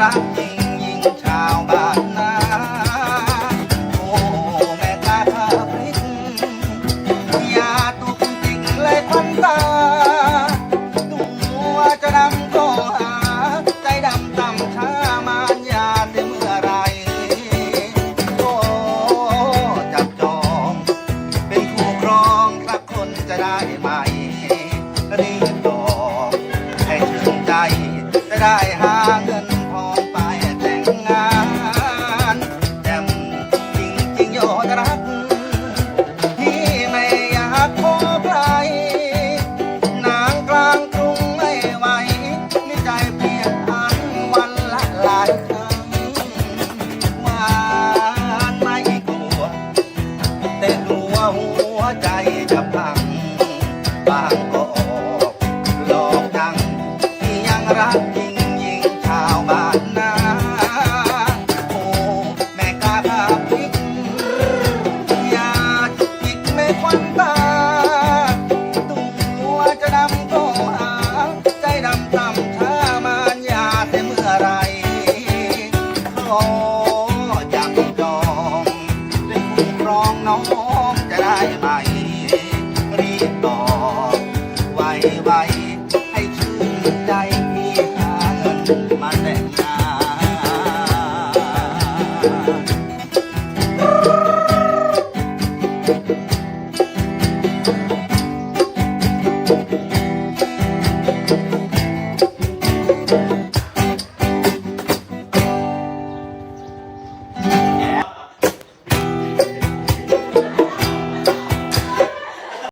รักยิ่งยิ่งชาวบ้านนาโอ้แม่ตาพาพริกยาตุกติกเลยควันตาตัวจะดำก็หาใจดำต่ำช้ามานยาเสีเมื่อไรโอ้จับจองเป็นผู้ครองสักคนจะได้ไหมรีบบอกให้ถึงใจจะได้หา หัวใจจะพังบางก็ออกหลอกดังที่ยังรัก จะได้ไหม รีบตอบไวไวให้ชื่นใจพี่หาเงินมาแต่งงาน